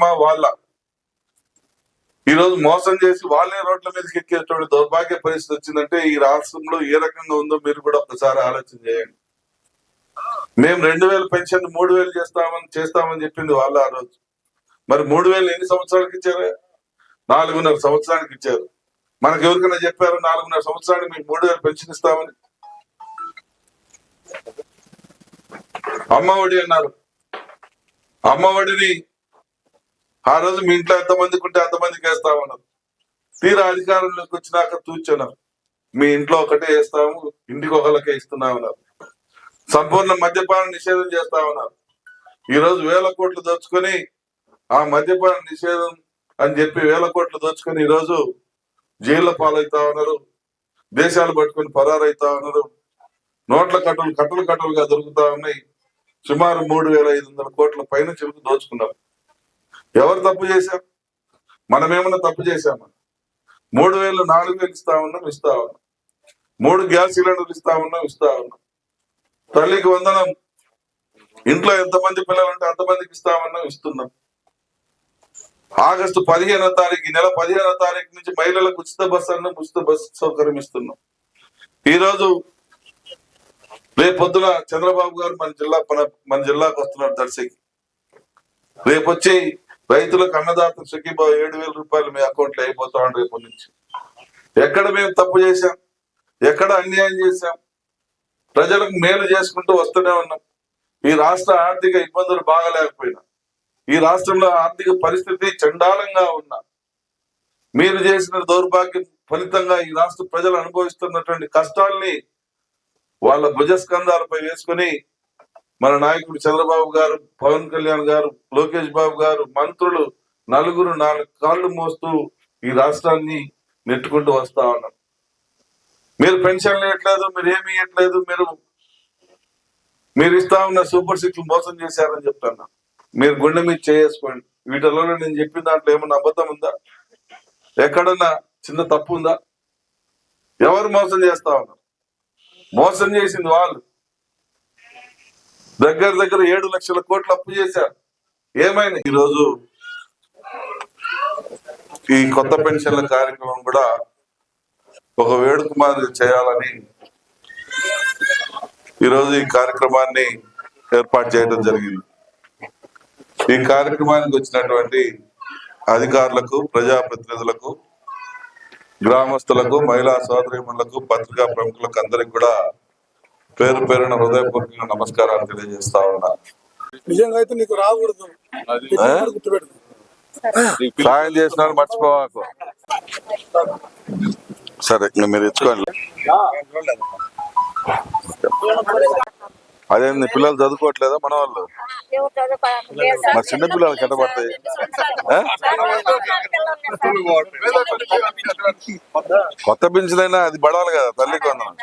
వాళ్ళ. ఈ రోజు మోసం చేసి వాళ్ళే రోడ్ల మీదకి ఎక్కేటువంటి దౌర్భాగ్య పరిస్థితి వచ్చిందంటే ఈ రాష్ట్రంలో ఏ రకంగా ఉందో మీరు కూడా ఒకసారి ఆలోచన చేయండి. మేము రెండు వేలు పెన్షన్ మూడు వేలు చేస్తామని చేస్తామని చెప్పింది వాళ్ళు ఆ రోజు. మరి మూడు వేలు ఎన్ని సంవత్సరాలకు ఇచ్చారు? నాలుగున్నర సంవత్సరానికి ఇచ్చారు. మనకు ఎవరికైనా చెప్పారు నాలుగున్నర సంవత్సరానికి మీకు మూడు వేలు పెన్షన్ ఇస్తామని? అమ్మ ఒడి అన్నారు. అమ్మ ఒడిని ఆ రోజు మీ ఇంట్లో ఎంతమందికి ఉంటే అంతమందికి వేస్తామన్నారు తీరా అధికారంలోకి వచ్చినాక తూర్చున్నారు మీ ఇంట్లో ఒకటే వేస్తాము ఇంటికి ఒకళ్ళకే ఇస్తున్నామన్నారు సంపూర్ణ మద్యపాన నిషేధం చేస్తామన్నారు ఈ రోజు వేల కోట్లు దోచుకొని ఆ మద్యపాన నిషేధం అని చెప్పి వేల కోట్లు దోచుకొని ఈ రోజు జైల్లో పాలవుతా ఉన్నారు. దేశాలు పట్టుకొని పరారైతా ఉన్నారు. నోట్ల కట్టలు కట్టలు కట్టలుగా దొరుకుతా ఉన్నాయి. సుమారు మూడు వేల ఐదు వందల కోట్ల పైన చెరుకు దోచుకున్నారు. ఎవరు తప్పు చేశారు? మనమేమన్నా తప్పు చేశామా? మూడు వేలు నాలుగు వేలు ఇస్తా ఉన్నాం ఇస్తా ఉన్నాం. మూడు గ్యాస్ సిలిండర్లు ఇస్తా ఉన్నాం ఇస్తా ఉన్నాం. తల్లికి వందనం. ఇంట్లో ఎంతమంది పిల్లలు ఉంటే అంతమందికి ఇస్తామన్నాం ఇస్తున్నాం. ఆగస్టు పదిహేనో తారీఖు ఈ నెల పదిహేనో తారీఖు నుంచి మహిళలకు ఉచిత బస్సు అన్నం ఉచిత బస్సు సౌకర్యం ఇస్తున్నాం. ఈరోజు రేపొద్దున రేపు పొద్దున చంద్రబాబు గారు మన జిల్లా మన మన జిల్లాకు వస్తున్నారు దర్శకి. రేపు వచ్చి రైతులకు అన్నదాత సుఖీబా ఏడు వేల రూపాయలు మీ అకౌంట్లో అయిపోతా ఉండే రేపు నుంచి. ఎక్కడ మేము తప్పు చేశాం? ఎక్కడ అన్యాయం చేశాం? ప్రజలకు మేలు చేసుకుంటూ వస్తూనే ఉన్నాం. ఈ రాష్ట్ర ఆర్థిక ఇబ్బందులు బాగలేకపోయినా. ఈ రాష్ట్రంలో ఆర్థిక పరిస్థితి చండాలంగా ఉన్నా. మీరు చేసిన దౌర్భాగ్యం ఫలితంగా ఈ రాష్ట్ర ప్రజలు అనుభవిస్తున్నటువంటి కష్టాల్ని వాళ్ళ భుజస్కంధాలపై వేసుకుని మన నాయకుడు చంద్రబాబు గారు పవన్ కళ్యాణ్ గారు లోకేష్ బాబు గారు మంత్రులు నలుగురు నాలుగు కాళ్ళు మోస్తూ ఈ రాష్ట్రాన్ని నెట్టుకుంటూ వస్తా ఉన్నారు. మీరు పెన్షన్లు ఇవ్వట్లేదు మీరు ఏమి ఇవ్వట్లేదు మీరు మీరు ఇస్తా ఉన్న సూపర్ సిక్స్ మోసం చేశారని చెప్తాను మీరు గుండె మీద చేసుకోండి వీటిలో నేను చెప్పిన దాంట్లో ఏమన్నా అబద్ధం ఉందా? ఎక్కడన్నా చిన్న తప్పు ఉందా? ఎవరు మోసం చేస్తా ఉన్నారు? మోసం చేసింది వాళ్ళు. దగ్గర దగ్గర ఏడు లక్షల కోట్లు అప్పు చేశారు. ఏమైంది? ఈరోజు ఈ కొత్త పెన్షన్ల కార్యక్రమం కూడా ఒక వేడుక మాదిరి చేయాలని ఈరోజు ఈ కార్యక్రమాన్ని ఏర్పాటు చేయడం జరిగింది. ఈ కార్యక్రమానికి వచ్చినటువంటి అధికారులకు ప్రజాప్రతినిధులకు గ్రామస్తులకు మహిళా సోదరిమణులకు పత్రికా ప్రముఖులకు అందరికి కూడా పేరు పేరున హృదయపూర్వకంగా నమస్కారాలు తెలియజేస్తా ఉన్నా. నిజంగా అయితే నీకు రాకూడదు. సాయం చేసిన మర్చిపోవాకు. సరే మీరు ఇచ్చుకోండి అదేంది పిల్లలు చదువుకోవట్లేదా మన వాళ్ళు? మరి చిన్న పిల్లలు కింద పడతాయి. ఆ? కొత్త అయినా అది పడాలి కదా తల్లికి వందనం.